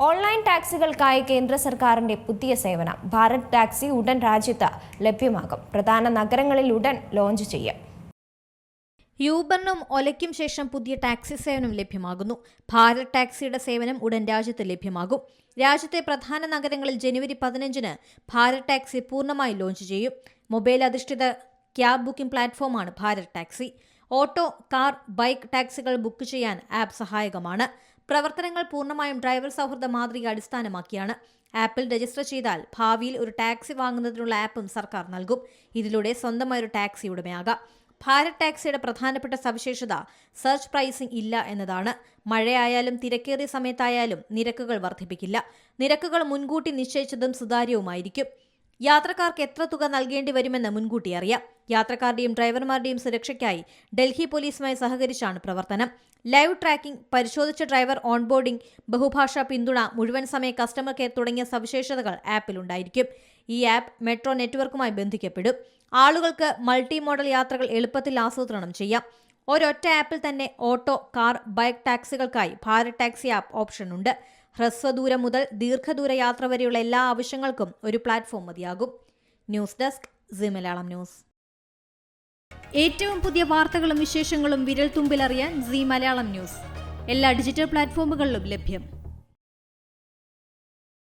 Online ടാക്സികൾക്കായി കേന്ദ്ര സർക്കാരിന്റെ പുതിയ സേവനം. ഭാരത് ടാക്സി ഉടൻ രാജ്യത്ത് ലഭ്യമാകും. പ്രധാന നഗരങ്ങളിൽ ഉടൻ ലോഞ്ച് ചെയ്യും. യൂബറിനും ഒലയ്ക്കും ശേഷം പുതിയ ടാക്സി സേവനം ലഭ്യമാകുന്നു. ഭാരത് ടാക്സിയുടെ സേവനം ഉടൻ രാജ്യത്ത് ലഭ്യമാകും. രാജ്യത്തെ പ്രധാന നഗരങ്ങളിൽ ജനുവരി പതിനഞ്ചിന് ഭാരത് ടാക്സി പൂർണമായി ലോഞ്ച് ചെയ്യും. മൊബൈൽ അധിഷ്ഠിത ക്യാബ് ബുക്കിംഗ് പ്ലാറ്റ്ഫോമാണ് Bharat taxi. Auto car bike ടാക്സികൾ book ചെയ്യാൻ ആപ്പ് സഹായകമാണ്. പ്രവർത്തനങ്ങൾ പൂർണമായും ഡ്രൈവർ സൗഹൃദ മാതൃക അടിസ്ഥാനമാക്കിയാണ്. ആപ്പിൽ രജിസ്റ്റർ ചെയ്താൽ ഭാവിയിൽ ഒരു ടാക്സി വാങ്ങുന്നതിനുള്ള ആപ്പും സർക്കാർ നൽകും. ഇതിലൂടെ സ്വന്തമായി ഒരു ടാക്സി ഉടമയാകാം. ഭാരത് ടാക്സിയുടെ പ്രധാനപ്പെട്ട സവിശേഷത സെർച്ച് പ്രൈസിംഗ് ഇല്ല എന്നതാണ്. മഴയായാലും തിരക്കേറിയ സമയത്തായാലും നിരക്കുകൾ വർദ്ധിപ്പിക്കില്ല. നിരക്കുകൾ മുൻകൂട്ടി നിശ്ചയിച്ചതും സുതാര്യവുമായിരിക്കും. യാത്രക്കാർക്ക് എത്ര തുക നൽകേണ്ടി വരുമെന്ന് മുൻകൂട്ടി അറിയാം. യാത്രക്കാരുടെയും ഡ്രൈവർമാരുടെയും സുരക്ഷയ്ക്കായി ഡൽഹി പോലീസുമായി സഹകരിച്ചാണ് പ്രവർത്തനം. ലൈവ് ട്രാക്കിംഗ് പരിശോധിച്ച ഡ്രൈവർ ഓൺബോർഡിംഗ് ബഹുഭാഷാ പിന്തുണ മുഴുവൻ സമയ കസ്റ്റമർ കെയർ തുടങ്ങിയ സവിശേഷതകൾ ആപ്പിലുണ്ടായിരിക്കും ഈ ആപ്പ് മെട്രോ നെറ്റ്വർക്കുമായി ബന്ധിക്കപ്പെടും. ആളുകൾക്ക് മൾട്ടി മോഡൽ യാത്രകൾ എളുപ്പത്തിൽ ആസൂത്രണം ചെയ്യാം. ഒരൊറ്റ ആപ്പിൽ തന്നെ ഓട്ടോ കാർ ബൈക്ക് ടാക്സികൾക്കായി ഭാരത് ടാക്സി ആപ്പ് ഓപ്ഷൻ ഉണ്ട് ഹ്രസ്വദൂരം മുതൽ ദീർഘദൂര യാത്ര വരെയുള്ള എല്ലാ ആവശ്യങ്ങൾക്കും ഒരു പ്ലാറ്റ്ഫോം മതിയാകും. News desk C Malayalam news. ഏറ്റവും പുതിയ വാർത്തകളും വിശേഷങ്ങളും വിരൽ തുമ്പിലറിയാൻ സി മലയാളം ന്യൂസ്. എല്ലാ ഡിജിറ്റൽ പ്ലാറ്റ്ഫോമുകളിലും ലഭ്യം.